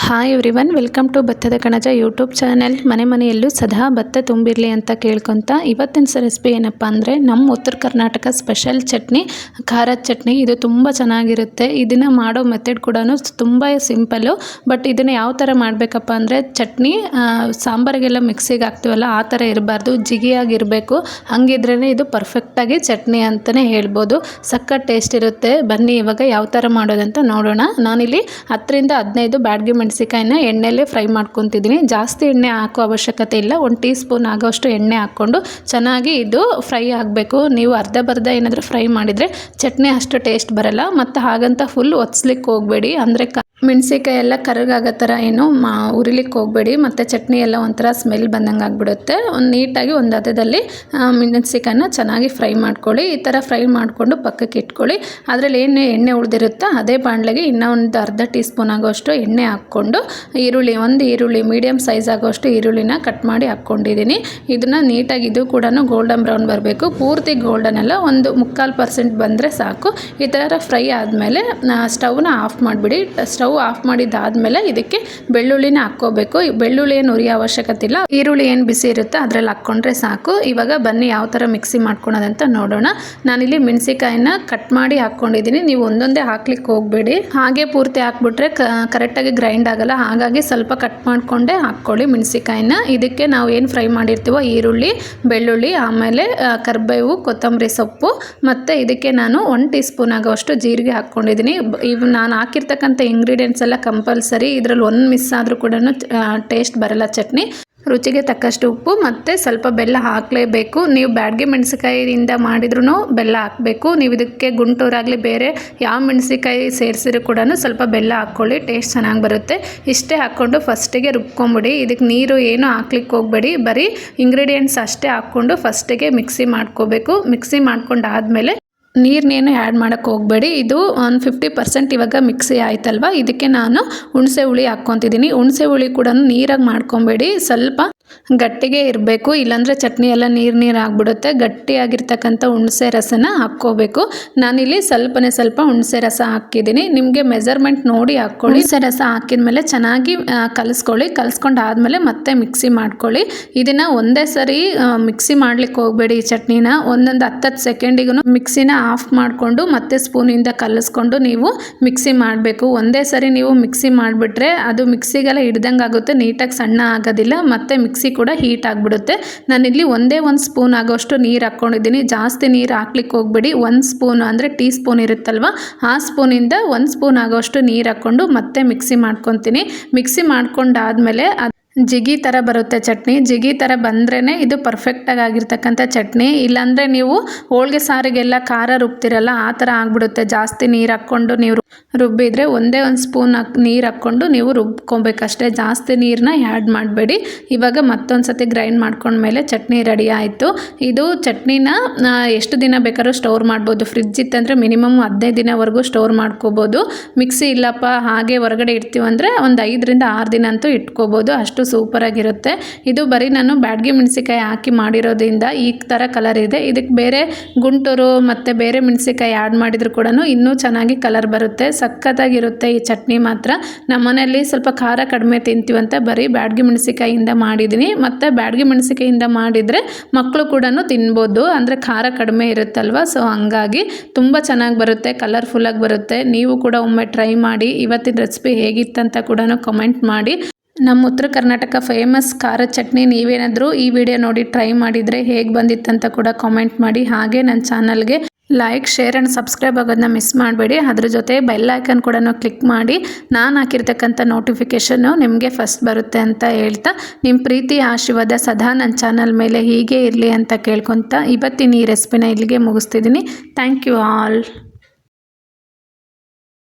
Hi everyone welcome to ಭತ್ತದ ಕಣಜ YouTube channel ಮನೆ ಮನೆಯಲ್ಲೂ ಸದಾ ಭತ್ತ ತುಂಬಿರಲಿ ಅಂತ ಕೇಳ್ಕೊತ ಇವತ್ತಿನ ರೆಸಿಪಿ ಏನಪ್ಪ ಅಂದರೆ ನಮ್ಮ ಉತ್ತರ ಕರ್ನಾಟಕ ಸ್ಪೆಷಲ್ ಚಟ್ನಿ, ಖಾರದ ಚಟ್ನಿ. ಇದು ತುಂಬ ಚೆನ್ನಾಗಿರುತ್ತೆ. ಇದನ್ನು ಮಾಡೋ ಮೆಥಡ್ ಕೂಡ ತುಂಬ ಸಿಂಪಲ್ಲು ಬಟ್ ಇದನ್ನು ಯಾವ ಥರ ಮಾಡಬೇಕಪ್ಪ ಅಂದರೆ ಚಟ್ನಿ ಸಾಂಬಾರಿಗೆಲ್ಲ ಮಿಕ್ಸಿಗೆ ಹಾಕ್ತೀವಲ್ಲ ಆ ಥರ ಇರಬಾರ್ದು. ಜಿಗಿಯಾಗಿರಬೇಕು. ಹಂಗಿದ್ರೇ ಇದು ಪರ್ಫೆಕ್ಟಾಗಿ ಚಟ್ನಿ ಅಂತಲೇ ಹೇಳ್ಬೋದು. ಸಕ್ಕತ್ ಟೇಸ್ಟ್ ಇರುತ್ತೆ. ಬನ್ನಿ ಇವಾಗ ಯಾವ ಥರ ಮಾಡೋದಂತ ನೋಡೋಣ. ನಾನಿಲ್ಲಿ ಹತ್ತರಿಂದ ಹದಿನೈದು ಬ್ಯಾಡ್ಗೆ ಮೆಣಸಿಕಾಯಿನ ಎಣ್ಣೆಲೇ ಫ್ರೈ ಮಾಡ್ಕೊತಿದ್ದೀನಿ. ಜಾಸ್ತಿ ಎಣ್ಣೆ ಹಾಕೋ ಅವಶ್ಯಕತೆ ಇಲ್ಲ. ಒಂದು ಟೀ ಸ್ಪೂನ್ ಆಗೋಷ್ಟು ಎಣ್ಣೆ ಹಾಕ್ಕೊಂಡು ಚೆನ್ನಾಗಿ ಇದು ಫ್ರೈ ಆಗಬೇಕು. ನೀವು ಅರ್ಧ ಬರ್ಧ ಏನಾದರೂ ಫ್ರೈ ಮಾಡಿದರೆ ಚಟ್ನಿ ಅಷ್ಟು ಟೇಸ್ಟ್ ಬರಲ್ಲ. ಮತ್ತು ಹಾಗಂತ ಫುಲ್ ಒತ್ಸ್ಲಿಕ್ಕೆ ಹೋಗಬೇಡಿ. ಅಂದರೆ ಕ ಮೆಣಸಿಕಾಯಿ ಎಲ್ಲ ಕರಗಾಗೋ ಥರ ಏನು ಮಾ ಉರಿಲಿಕ್ಕೆ ಹೋಗಬೇಡಿ ಮತ್ತು ಚಟ್ನಿ ಎಲ್ಲ ಒಂಥರ ಸ್ಮೆಲ್ ಬಂದಂಗೆ ಆಗಿಬಿಡುತ್ತೆ. ಒಂದು ನೀಟಾಗಿ ಒಂದು ಹದದಲ್ಲಿ ಆ, ಚೆನ್ನಾಗಿ ಫ್ರೈ ಮಾಡ್ಕೊಳ್ಳಿ. ಈ ಥರ ಫ್ರೈ ಮಾಡಿಕೊಂಡು ಪಕ್ಕಕ್ಕೆ ಇಟ್ಕೊಳ್ಳಿ. ಅದರಲ್ಲಿ ಏನು ಎಣ್ಣೆ ಉಳಿದಿರುತ್ತೋ ಅದೇ ಬಾಣಲೆಗೆ ಇನ್ನೂ ಒಂದು ಅರ್ಧ ಟೀ ಸ್ಪೂನ್ ಆಗೋಷ್ಟು ಎಣ್ಣೆ ಹಾಕ್ಕೊಂಡು ಈರುಳ್ಳಿ ಒಂದು ಈರುಳ್ಳಿ ಮೀಡಿಯಮ್ ಸೈಜ್ ಆಗೋಷ್ಟು ಈರುಳ್ಳಿನ ಕಟ್ ಮಾಡಿ ಹಾಕ್ಕೊಂಡಿದ್ದೀನಿ. ಇದನ್ನು ನೀಟಾಗಿ ಇದು ಕೂಡ ಗೋಲ್ಡನ್ ಬ್ರೌನ್ ಬರಬೇಕು. ಪೂರ್ತಿ ಗೋಲ್ಡನ್ ಎಲ್ಲ ಒಂದು ಮುಕ್ಕಾಲು ಪರ್ಸೆಂಟ್ ಬಂದರೆ ಸಾಕು. ಈ ಥರ ಫ್ರೈ ಆದಮೇಲೆ ಸ್ಟವ್ನ ಆಫ್ ಮಾಡಿಬಿಡಿ. ಸ್ಟವ್ ಆಫ್ ಮಾಡಿದ್ದಾದಮೇಲೆ ಇದಕ್ಕೆ ಬೆಳ್ಳುಳ್ಳಿನ ಹಾಕ್ಕೋಬೇಕು. ಬೆಳ್ಳುಳ್ಳಿ ಏನು ಉರಿಯೋ ಅವಶ್ಯಕತೆ ಇಲ್ಲ. ಈರುಳ್ಳಿ ಏನು ಬಿಸಿ ಇರುತ್ತೆ ಅದರಲ್ಲಿ ಹಾಕ್ಕೊಂಡ್ರೆ ಸಾಕು. ಇವಾಗ ಬನ್ನಿ ಯಾವ ಥರ ಮಿಕ್ಸಿ ಮಾಡ್ಕೊಳೋದಂತ ನೋಡೋಣ. ನಾನಿಲ್ಲಿ ಮೆಣಸಿಕಾಯಿನ ಕಟ್ ಮಾಡಿ ಹಾಕ್ಕೊಂಡಿದ್ದೀನಿ. ನೀವು ಒಂದೊಂದೇ ಹಾಕ್ಲಿಕ್ಕೆ ಹೋಗಬೇಡಿ. ಹಾಗೆ ಪೂರ್ತಿ ಹಾಕ್ಬಿಟ್ರೆ ಕರೆಕ್ಟಾಗಿ ಗ್ರೈಂಡ್ ಆಗಲ್ಲ. ಹಾಗಾಗಿ ಸ್ವಲ್ಪ ಕಟ್ ಮಾಡಿಕೊಂಡೇ ಹಾಕ್ಕೊಳ್ಳಿ ಮೆಣಸಿಕಾಯಿನ ಇದಕ್ಕೆ ನಾವು ಏನು ಫ್ರೈ ಮಾಡಿರ್ತೀವೋ ಈರುಳ್ಳಿ, ಬೆಳ್ಳುಳ್ಳಿ, ಆಮೇಲೆ ಕರ್ಬೇವು, ಕೊತ್ತಂಬರಿ ಸೊಪ್ಪು ಮತ್ತು ಇದಕ್ಕೆ ನಾನು ಒನ್ ಟೀ ಸ್ಪೂನ್ ಆಗೋವಷ್ಟು ಜೀರಿಗೆ ಹಾಕ್ಕೊಂಡಿದ್ದೀನಿ. ಇವು ನಾನು ಹಾಕಿರ್ತಕ್ಕಂಥ ಇಂಗ್ರೀಡಿಯೆಂಟ್ಸ್ ಎಲ್ಲ ಕಂಪಲ್ಸರಿ ಇದರಲ್ಲಿ ಒಂದು ಮಿಸ್ ಆದರೂ ಕೂಡ ಟೇಸ್ಟ್ ಬರಲ್ಲ ಚಟ್ನಿ. ರುಚಿಗೆ ತಕ್ಕಷ್ಟು ಉಪ್ಪು ಮತ್ತು ಸ್ವಲ್ಪ ಬೆಲ್ಲ ಹಾಕಲೇಬೇಕು. ನೀವು ಬ್ಯಾಡ್ಗೆ ಮೆಣಸಿಕಾಯಿಯಿಂದ ಮಾಡಿದ್ರೂ ಬೆಲ್ಲ ಹಾಕಬೇಕು. ನೀವು ಇದಕ್ಕೆ ಗುಂಟೂರಾಗಲಿ ಬೇರೆ ಯಾವ ಮೆಣಸಿಕಾಯಿ ಸೇರಿಸಿದ್ರು ಕೂಡ ಸ್ವಲ್ಪ ಬೆಲ್ಲ ಹಾಕ್ಕೊಳ್ಳಿ ಟೇಸ್ಟ್ ಚೆನ್ನಾಗಿ ಬರುತ್ತೆ. ಇಷ್ಟೇ ಹಾಕ್ಕೊಂಡು ಫಸ್ಟಿಗೆ ರುಬ್ಕೊಂಬಿಡಿ. ಇದಕ್ಕೆ ನೀರು ಏನು ಹಾಕ್ಲಿಕ್ಕೆ ಹೋಗಬೇಡಿ. ಬರೀ ಇಂಗ್ರೀಡಿಯೆಂಟ್ಸ್ ಅಷ್ಟೇ ಹಾಕ್ಕೊಂಡು ಫಸ್ಟಿಗೆ ಮಿಕ್ಸಿ ಮಾಡ್ಕೋಬೇಕು. ಮಿಕ್ಸಿ ಮಾಡ್ಕೊಂಡಾದಮೇಲೆ ನೀರನ್ನೇನು ಆ್ಯಡ್ ಮಾಡೋಕ್ಕೆ ಹೋಗಬೇಡಿ. ಇದು ಒಂದು ಫಿಫ್ಟಿ ಪರ್ಸೆಂಟ್ ಇವಾಗ ಮಿಕ್ಸಿ ಆಯ್ತಲ್ವ? ಇದಕ್ಕೆ ನಾನು ಹುಣಸೆ ಹುಳಿ ಹಾಕ್ಕೊತಿದ್ದೀನಿ. ಹುಣಸೆ ಹುಳಿ ಕೂಡ ನೀರಾಗಿ ಮಾಡ್ಕೊಬೇಡಿ. ಸ್ವಲ್ಪ ಗಟ್ಟಿಗೆ ಇರಬೇಕು ಇಲ್ಲಾಂದರೆ ಚಟ್ನಿ ಎಲ್ಲ ನೀರು ನೀರು ಆಗಿಬಿಡುತ್ತೆ. ಗಟ್ಟಿಯಾಗಿರ್ತಕ್ಕಂಥ ಹುಣಸೆ ರಸನ ಹಾಕ್ಕೋಬೇಕು. ನಾನಿಲ್ಲಿ ಸ್ವಲ್ಪನೇ ಸ್ವಲ್ಪ ಹುಣಸೆ ರಸ ಹಾಕಿದ್ದೀನಿ. ನಿಮಗೆ ಮೆಜರ್ಮೆಂಟ್ ನೋಡಿ ಹಾಕ್ಕೊಳ್ಳಿ. ಹುಣಸೆ ರಸ ಹಾಕಿದ್ಮೇಲೆ ಚೆನ್ನಾಗಿ ಆ, ಕಲಿಸ್ಕೊಳ್ಳಿ. ಕಲಿಸ್ಕೊಂಡು ಆದಮೇಲೆ ಮತ್ತೆ ಮಿಕ್ಸಿ ಮಾಡ್ಕೊಳ್ಳಿ. ಇದನ್ನು ಒಂದೇ ಸರಿ ಮಿಕ್ಸಿ ಮಾಡ್ಲಿಕ್ಕೆ ಹೋಗಬೇಡಿ ಈ ಚಟ್ನಿನ. ಒಂದೊಂದು ಹತ್ತತ್ತು ಸೆಕೆಂಡಿಗೂ ಮಿಕ್ಸಿನ ಆಫ್ ಮಾಡಿಕೊಂಡು ಮತ್ತೆ ಸ್ಪೂನಿಂದ ಕಲಿಸ್ಕೊಂಡು ನೀವು ಮಿಕ್ಸಿ ಮಾಡಬೇಕು. ಒಂದೇ ಸರಿ ನೀವು ಮಿಕ್ಸಿ ಮಾಡಿಬಿಟ್ರೆ ಅದು ಮಿಕ್ಸಿಗೆಲ್ಲ ಹಿಡ್ದಂಗೆ ಆಗುತ್ತೆ ನೀಟಾಗಿ ಸಣ್ಣ ಆಗೋದಿಲ್ಲ. ಮತ್ತೆ ಮಿಕ್ಸಿ ಕೂಡ ಹೀಟ್ ಆಗಿಬಿಡುತ್ತೆ. ನಾನಿಲ್ಲಿ ಒಂದೇ ಒಂದು ಸ್ಪೂನ್ ಆಗೋಷ್ಟು ನೀರು ಹಾಕ್ಕೊಂಡಿದ್ದೀನಿ. ಜಾಸ್ತಿ ನೀರು ಹಾಕ್ಲಿಕ್ಕೆ ಹೋಗ್ಬೇಡಿ. ಒಂದು ಸ್ಪೂನ್ ಅಂದರೆ ಟೀ ಸ್ಪೂನ್ ಇರುತ್ತಲ್ವ? ಆ ಸ್ಪೂನಿಂದ ಒಂದು ಸ್ಪೂನ್ ಆಗೋಷ್ಟು ನೀರು ಹಾಕ್ಕೊಂಡು ಮತ್ತೆ ಮಿಕ್ಸಿ ಮಾಡ್ಕೊತೀನಿ. ಮಿಕ್ಸಿ ಮಾಡ್ಕೊಂಡಾದ್ಮೇಲೆ ಜಿಗಿ ಥರ ಬರುತ್ತೆ ಚಟ್ನಿ. ಜಿಗಿ ಥರ ಬಂದ್ರೇ ಇದು ಪರ್ಫೆಕ್ಟಾಗಿ ಆಗಿರ್ತಕ್ಕಂಥ ಚಟ್ನಿ. ಇಲ್ಲಾಂದರೆ ನೀವು ಹೋಳಿಗೆ ಸಾರಿಗೆಲ್ಲ ಖಾರ ರುಬ್ತಿರಲ್ಲ, ಆ ಥರ ಆಗ್ಬಿಡುತ್ತೆ. ಜಾಸ್ತಿ ನೀರು ಹಾಕ್ಕೊಂಡು ನೀವು ರುಬ್ಬಿದರೆ ಒಂದೇ ಒಂದು ಸ್ಪೂನ್ ಹಾಕ್ ನೀರು ಹಾಕ್ಕೊಂಡು ನೀವು ರುಬ್ಕೊಬೇಕಷ್ಟೇ. ಜಾಸ್ತಿ ನೀರನ್ನ ಆ್ಯಡ್ ಮಾಡಬೇಡಿ. ಇವಾಗ ಮತ್ತೊಂದು ಸತಿ ಗ್ರೈಂಡ್ ಮಾಡ್ಕೊಂಡ್ಮೇಲೆ ಚಟ್ನಿ ರೆಡಿ ಆಯಿತು. ಇದು ಚಟ್ನಿನ ಎಷ್ಟು ದಿನ ಬೇಕಾದ್ರೂ ಸ್ಟೋರ್ ಮಾಡ್ಬೋದು. ಫ್ರಿಜ್ ಇತ್ತಂದರೆ ಮಿನಿಮಮ್ ಹದಿನೈದು ದಿನವರೆಗೂ ಸ್ಟೋರ್ ಮಾಡ್ಕೋಬೋದು. ಮಿಕ್ಸಿ ಇಲ್ಲಪ್ಪ, ಹಾಗೆ ಹೊರಗಡೆ ಇಡ್ತೀವಂದರೆ ಒಂದು ಐದರಿಂದ ಆರು ದಿನ ಅಂತೂ ಇಟ್ಕೋಬೋದು. ಅಷ್ಟು ಸೂಪರಾಗಿರುತ್ತೆ ಇದು ಬರೀ ನಾನು ಬ್ಯಾಡ್ಗೆ ಮೆಣಸಿಕಾಯಿ ಹಾಕಿ ಮಾಡಿರೋದ್ರಿಂದ ಈ ಥರ ಕಲರ್ ಇದೆ. ಇದಕ್ಕೆ ಬೇರೆ ಗುಂಟೂರು ಮತ್ತು ಬೇರೆ ಮೆಣಸಿಕಾಯಿ ಆ್ಯಡ್ ಮಾಡಿದ್ರು ಕೂಡ ಇನ್ನೂ ಚೆನ್ನಾಗಿ ಕಲರ್ ಬರುತ್ತೆ. ಸಖತ್ತಾಗಿರುತ್ತೆ ಈ ಚಟ್ನಿ ಮಾತ್ರ. ನಮ್ಮನೇಲಿ ಸ್ವಲ್ಪ ಖಾರ ಕಡಿಮೆ ತಿಂತೀವಂತ ಬರೀ ಬ್ಯಾಡ್ಗೆ ಮೆಣಸಿಕಾಯಿಂದ ಮಾಡಿದ್ದೀನಿ ಮತ್ತು ಬ್ಯಾಡ್ಗೆ ಮೆಣಸಿಕಾಯಿಂದ ಮಾಡಿದರೆ ಮಕ್ಕಳು ಕೂಡ ತಿನ್ಬೋದು. ಅಂದರೆ ಖಾರ ಕಡಿಮೆ ಇರುತ್ತಲ್ವ? ಸೊ ಹಂಗಾಗಿ ತುಂಬ ಚೆನ್ನಾಗಿ ಬರುತ್ತೆ ಕಲರ್ಫುಲ್ಲಾಗಿ ಬರುತ್ತೆ. ನೀವು ಕೂಡ ಒಮ್ಮೆ ಟ್ರೈ ಮಾಡಿ. ಇವತ್ತಿನ ರೆಸಿಪಿ ಹೇಗಿತ್ತಂತ ಕೂಡ ಕಮೆಂಟ್ ಮಾಡಿ. ನಮ್ಮ ಉತ್ತರ ಕರ್ನಾಟಕ ಫೇಮಸ್ ಖಾರ ಚಟ್ನಿ ನೀವೇನಾದರೂ ಈ ವಿಡಿಯೋ ನೋಡಿ ಟ್ರೈ ಮಾಡಿದರೆ ಹೇಗೆ ಬಂದಿತ್ತಂತ ಕೂಡ ಕಾಮೆಂಟ್ ಮಾಡಿ. ಹಾಗೆ ನನ್ನ ಚಾನಲ್ಗೆ ಲೈಕ್ ಶೇರ್ ಆ್ಯಂಡ್ ಸಬ್ಸ್ಕ್ರೈಬ್ ಆಗೋದನ್ನ ಮಿಸ್ ಮಾಡಬೇಡಿ. ಅದ್ರ ಜೊತೆ ಬೆಲ್ ಐಕನ್ ಕೂಡ ಕ್ಲಿಕ್ ಮಾಡಿ. ನಾನು ಹಾಕಿರ್ತಕ್ಕಂಥ ನೋಟಿಫಿಕೇಷನ್ನು ನಿಮಗೆ ಫಸ್ಟ್ ಬರುತ್ತೆ ಅಂತ ಹೇಳ್ತಾ ನಿಮ್ಮ ಪ್ರೀತಿ, ಆಶೀರ್ವಾದ ಸದಾ ನನ್ನ ಚಾನಲ್ ಮೇಲೆ ಹೀಗೆ ಇರಲಿ ಅಂತ ಕೇಳ್ಕೊತ ಇವತ್ತಿನ ಈ ರೆಸಿಪಿನ ಇಲ್ಲಿಗೆ ಮುಗಿಸ್ತಿದ್ದೀನಿ. Thank you all